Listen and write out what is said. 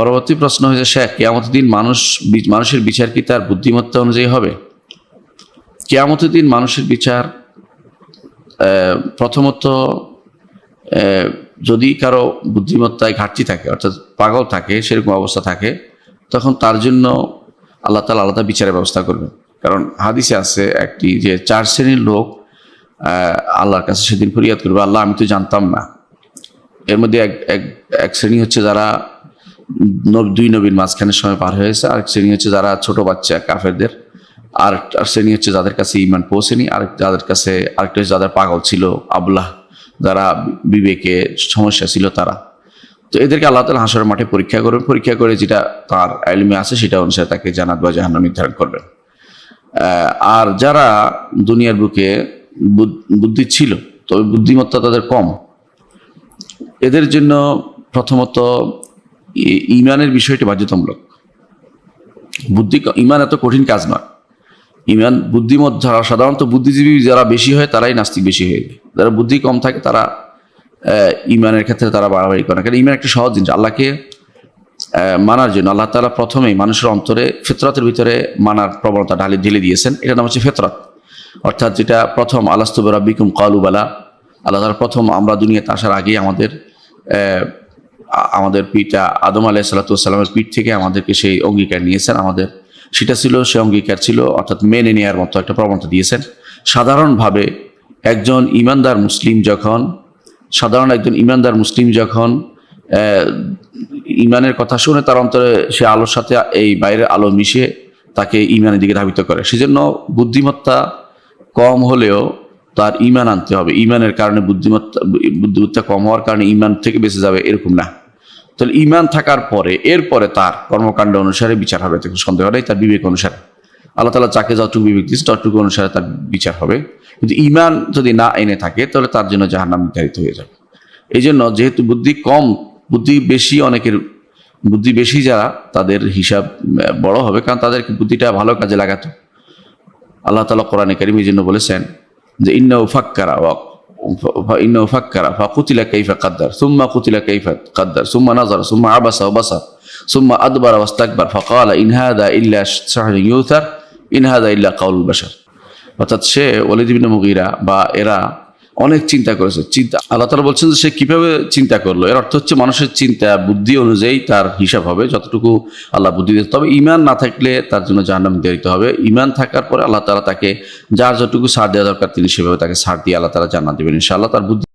পরবর্তী প্রশ্ন হয়েছে, শেখ, কেয়ামতের দিন মানুষ মানুষের বিচার কি তার বুদ্ধিমত্তা অনুযায়ী হবে? কেয়ামতের দিন মানুষের বিচার প্রথমত যদি কারও বুদ্ধিমত্তায় ঘাটতি থাকে, অর্থাৎ পাগল থাকে, সেরকম অবস্থা থাকে, তখন তার জন্য আল্লাহ তালা আলাদা বিচারের ব্যবস্থা করবেন। কারণ হাদিসে আছে একটি যে, চার শ্রেণির লোক আল্লাহর কাছে সেদিন ফরিয়াদ করবে, আল্লাহ, আমি তো জানতাম না। এর মধ্যে এক এক শ্রেণি হচ্ছে যারা দুই নবীর মাঝখানে সময় পার হয়েছে আরেক শ্রেণি হচ্ছে যারা ছোট বাচ্চা, কাফেরদের। আর আর শ্রেণি হচ্ছে যাদের কাছে ইমান পৌঁছেনি। আর যাদের কাছে, আরেকটা হচ্ছে যাদের পাগল ছিল আবুল্লাহ যারা বিবেকে সমস্যা ছিল তারা। তো এদেরকে আল্লাহ তালা হাসরের মাঠে পরীক্ষা করবেন। পরীক্ষা করে যেটা তার আইলমে আছে, সেটা অনুসারে তাকে জানাত বা জাহান্ন নির্ধারণ করবেন। আর যারা দুনিয়ার বুকে বুদ- বুদ্ধি ছিল, তবে বুদ্ধিমত্তা তাদের কম। এদের জন্য প্রথমত ইমানের বিষয়টি বাধ্যতামূলক। বুদ্ধি ইমান এত কঠিন কাজ নয়। ইমান বুদ্ধিমত যারা, সাধারণত বুদ্ধিজীবী যারা বেশি হয়, তারাই নাস্তিক বেশি হয়ে যায়। যারা বুদ্ধি কম থাকে, তারা ইমানের ক্ষেত্রে তারা বাড়াবাড়ি করে কারণ ইমান একটা সহজ জিনিস, আল্লাহকে মানার জন্য। আল্লাহ তালা প্রথমেই মানুষের অন্তরে ফেতরাতের ভিতরে মানার প্রবণতা ঢালি, ঢেলে দিয়েছেন। এটা নাম হচ্ছে ফেতরাত। অর্থাৎ যেটা প্রথম আলাস্তব রাব্বিকুম কালুবালা আল্লাহ তালা প্রথম আমরা দুনিয়াতে আসার আগেই আমাদের আমাদের পিতা আদম আলাহ সাল্লাতামের পিঠ থেকে আমাদেরকে সেই অঙ্গীকার নিয়েছেন। আমাদের সেটা ছিল, সে অঙ্গীকার ছিল, অর্থাৎ মেনে নেওয়ার মতো একটা প্রবণতা দিয়েছেন। সাধারণভাবে একজন ইমানদার মুসলিম যখন, সাধারণ একজন ইমানদার মুসলিম যখন ইমানের কথা শুনে তার অন্তরে সে আলোর সাথে এই বাইরের আলো মিশে তাকে ইমানের দিকে ধাবিত করে। সেজন্য বুদ্ধিমত্তা কম হলেও তার ইমান আনতে হবে। ইমানের কারণে বুদ্ধিমত্তা বুদ্ধিমত্তা কম হওয়ার কারণে ইমান থেকে বেঁচে যাবে এরকম না। তাহলে ইমান থাকার পরে, এরপরে তার কর্মকাণ্ড অনুসারে বিচার হবে। কোনো সন্দেহ নেই, তার বিবেক অনুসারে। আল্লাহ তালা যাকে যতটুকু বিবেক দিচ্ছে ততটুকু অনুসারে তার বিচার হবে। কিন্তু ইমান যদি না এনে থাকে, তাহলে তার জন্য জাহান্নাম নির্ধারিত হয়ে যাবে। এই জন্য যেহেতু বুদ্ধি কম, বুদ্ধি বেশি, অনেকের বুদ্ধি বেশি যারা, তাদের হিসাব বড় হবে, কারণ তাদেরকে বুদ্ধিটা ভালো কাজে লাগাতো। আল্লাহ তালা কোরআনে কারিম এই জন্য বলেছেন যে ইন্না ফাক্কারা ইন্না ফাক্কারা ফাকুতিলা কাইফা কাদ্দার সুম্মা কুতিলা কাইফা কাদ্দার সুম্মা নাজার সুম্মা আবাসা ওবাসা সুম্মা আদবার ওয়াস্তাকবার ফাকালা ইনহাদা ইল্লা শাহরুন ইউথার ইনহাদা ইল্লা কাউল বাশার অর্থাৎ সে ওলিদ ইবনে মুগিরা বা এরা অনেক চিন্তা করেছে। চিন্তা আল্লাহ তালা বলছেন যে সে কীভাবে চিন্তা করল? এর অর্থ হচ্ছে মানুষের চিন্তা, বুদ্ধি অনুযায়ী তার হিসাব হবে, যতটুকু আল্লাহ বুদ্ধি দিতে তবে ইমান না থাকলে তার জন্য জাহান্নাম নির্ধারিত হবে। ইমান থাকার পরে আল্লাহ তালা তাকে যার যতটুকু সার দেওয়া দরকার তিনি সেভাবে তাকে সার দিয়ে আল্লাহ তালা জান্নাত দেবেন। ইনশাআল্লাহ তার বুদ্ধি